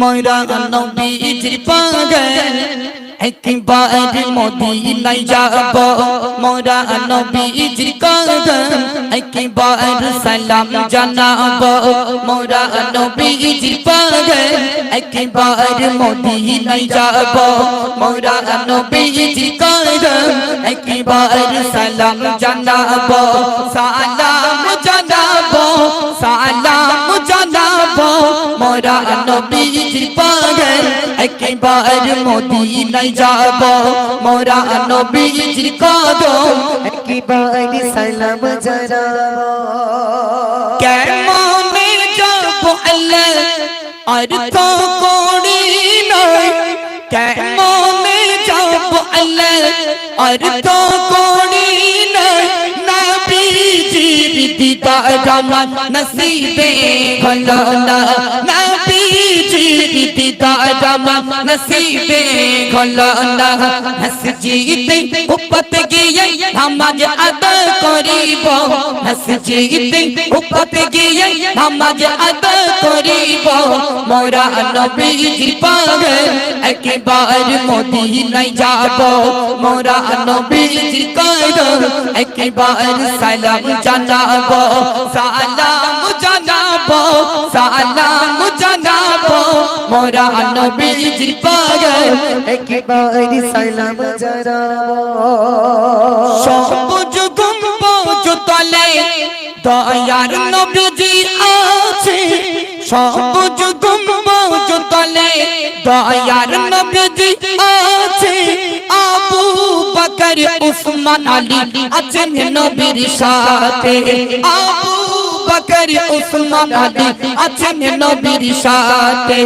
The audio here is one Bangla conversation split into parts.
মোরা নবীজির পাগল একবার মদিনায় যাব মোরা নবীজির কদম একবার সালাম জানাব মোরা নবীজির পাগল একবার মদিনায় যাব মোরা নবীজির কদম একবার সালাম জানাব সালাম মোরা নবীজির পাগল একবার মদিনায় যাব মোরা নবীজির কদম একবার সালাম জানাব কেমনে যাব আল্লাহ তো করি নয় কেমনে যাব আল্লাহ তো করি নয় নবীজির দিদার জামান নসিবে হলো না নবীজির দিদার আমার নসিবে হলো না মসজিদে উপত গিয়ে নামাজ আদা করিব। মসজিদে উপতে গিয়ে নামাজ আদা করিব। মোরা নবীজির পাগল, একবার মদিনায় যাব। মোরা নবীজির কদম একবার সালাম জানাব। সালাম মোরা নবীজির পাগল একবার সালাম জানাব সবুজ গম্বুজ তলে দয়ার নবীজি আছে সবুজ গম্বুজ তলে দয়ার নবীজি আছে আবু বকর উসমান আলী আছেন নবীর সাথে আবু বকর উসমান আলী আছেন নবীর সাথে।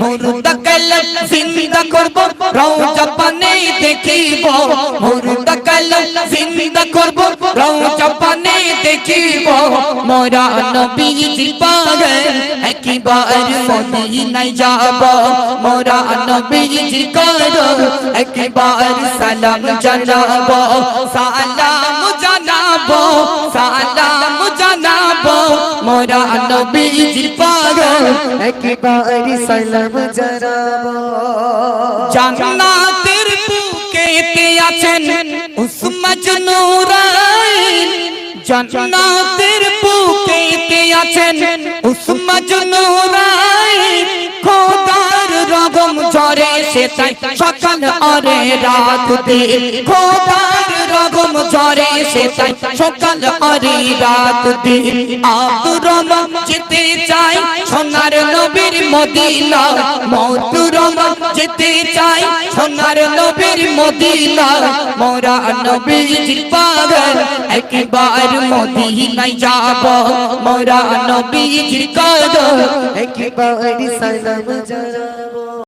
মুর্দা কলম জিন্দা করব রওজা পানে দেখিব। মুর্দা কলম জিন্দা করব রওজা পানে দেখিব। মোরা নবীজি পাগল, একবার মদিনায় যাব। মোরা নবীজি করো একবার সালাম জানাব। সালাম জানাব, সালাম মোরা নবীজি পাগল। একবার সালাম জানাব। জান্নাতের বুকেতে আছেন? উসমাজ নূরাইন। জান্নাতের বুকেতে আছেন? উসমাজ নূরাইন। ঝরে সে তাই সকাল অরে রাত দে। খোদার রগম ঝরে সে তাই সকাল অরে রাত দে। আব্দুর যেতে চাই সোনার নবীর মদিনা। মধুরম যেতে চাই সোনার নবীর মদিনা। মোরা নবীর পাগল, একবার মদিনায় যাব। মোরা নবীর কদম একবার সালাম জানাব